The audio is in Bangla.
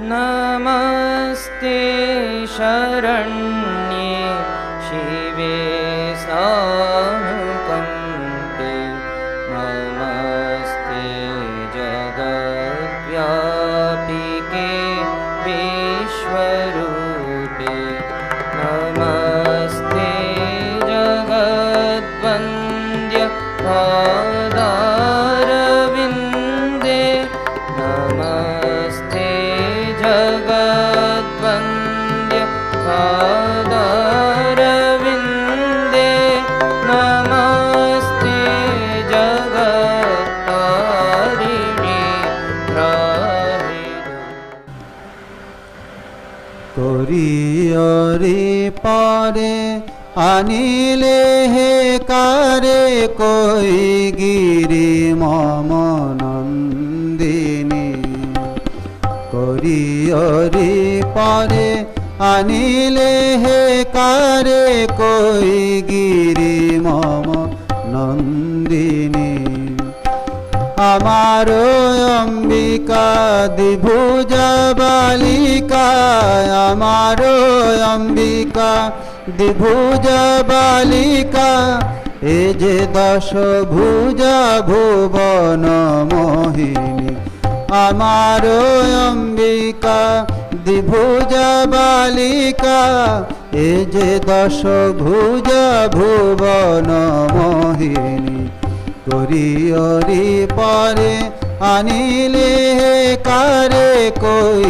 नमस्ते शरण्ये शिवे सानुकम्पे। नमस्ते जगद्व्यापिके विश्वरूपे जगद्वन्द्य पादारविन्दे नमस्ते जगत्तारिणि तोरि पारे अनिले हे कारे कोई गिरी मम করিয়রে পারে আনিলে হে কারে কই গিরি মম নন্দিনী। আমার অম্বিকা দ্বিভুজা বালিকা, আমার অম্বিকা দ্বিভুজা বালিকা, এ যে দশ ভুজা ভুবন মোহিনী আমার অম্বিকা, দ্বিভুজা বালিকা, এ যে দশ ভুজা ভুবন মোহিনী করিয়রি পরে আনিলে কারে কই